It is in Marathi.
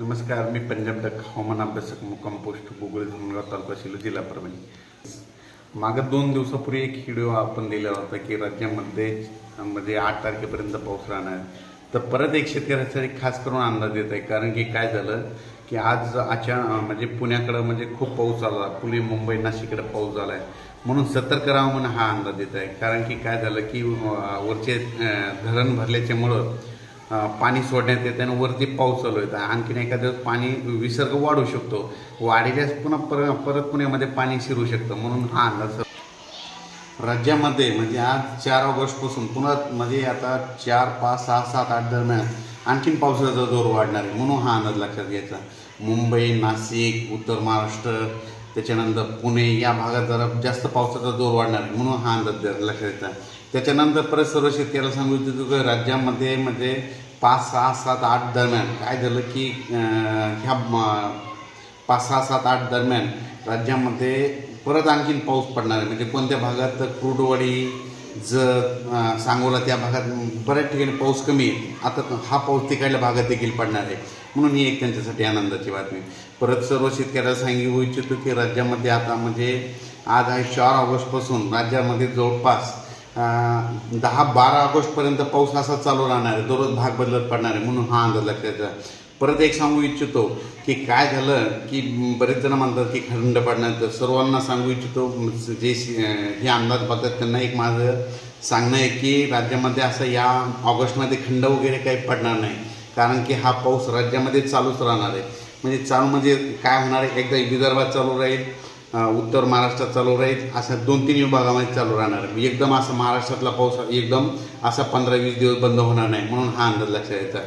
नमस्कार मी पंजाब डक हवामान अभ्यासक मुक्काम पोस्ट गुगल धुमगाव तालुका शिलो जिल्हा परभणी. मागं दोन दिवसापूर्वी एक व्हिडिओ आपण दिला होता की राज्यामध्ये म्हणजे आठ तारखेपर्यंत पाऊस राहणार. तर परत एक शेतकऱ्यासाठी खास करून अंदाज देत आहे. कारण की काय झालं की आज अचानक म्हणजे पुण्याकडं म्हणजे खूप पाऊस आला. पुणे मुंबई नाशिकडे पाऊस झाला आहे म्हणून सतर्क राहा म्हणून हा अंदाज देत आहे. कारण की काय झालं की वरचे धरण भरल्याच्यामुळं पाणी सोडण्यात येते आणि वरती पाऊस चालू आहे आणखीन एखाद्या दिवस पाणी विसर्ग वाढू शकतो. वाढल्यास पुन्हा पर परत पुण्यामध्ये पाणी शिरू शकतं. म्हणून हा अंदाज राज्यामध्ये म्हणजे आज चार ऑगस्टपासून पुन्हा म्हणजे आता चार पाच सहा सात आठ दरम्यान आणखीन पावसाचा जोर वाढणार आहे. म्हणून हा अंदाज लक्षात घ्यायचा. मुंबई नाशिक उत्तर महाराष्ट्र त्याच्यानंतर पुणे या भागात जरा जास्त पावसाचा जोर वाढणार आहे म्हणून हा अंदाज लक्षात घ्यायचा त्याच्यानंतर परत सर्व शेतकऱ्याला सांगू इच्छितो की राज्यामध्ये म्हणजे पाच सहा सात आठ दरम्यान काय झालं की ह्या पाच सहा सात आठ दरम्यान राज्यामध्ये परत आणखीन पाऊस पडणार आहे. म्हणजे कोणत्या भागात क्रूडवाडी जत सांगोला त्या भागात बऱ्याच ठिकाणी पाऊस कमी आहे. आता हा पाऊस तिकडल्या भागात देखील पडणार आहे. म्हणून ही एक त्यांच्यासाठी आनंदाची बातमी. परत सर्व शेतकऱ्याला सांगू इच्छितो की राज्यामध्ये आता म्हणजे आज आहे चार ऑगस्टपासून राज्यामध्ये जवळपास दहा बारा ऑगस्टपर्यंत पाऊस असा चालू राहणार आहे. दररोज भाग बदलत पडणार आहे म्हणून हा अंदाज लक्षात परत एक सांगू इच्छितो की काय झालं की बरेच जण म्हणतात की खंड पडणार तर सर्वांना सांगू इच्छितो. जे हे अंदाज बघतात त्यांना एक माझं सांगणं आहे की राज्यामध्ये असं या ऑगस्टमध्ये खंड वगैरे काही पडणार नाही. कारण की हा पाऊस राज्यामध्ये चालूच राहणार आहे. म्हणजे चालू म्हणजे काय होणार आहे? एकदा विदर्भात चालू राहील. उत्तर महाराष्ट्रात चालू राहील. अशा दोन तीन विभागामध्ये चालू राहणार आहे. एकदम असं महाराष्ट्रातला पाऊस एकदम असा पंधरा वीस दिवस बंद होणार नाही म्हणून हा अंदाज लक्षात यायचा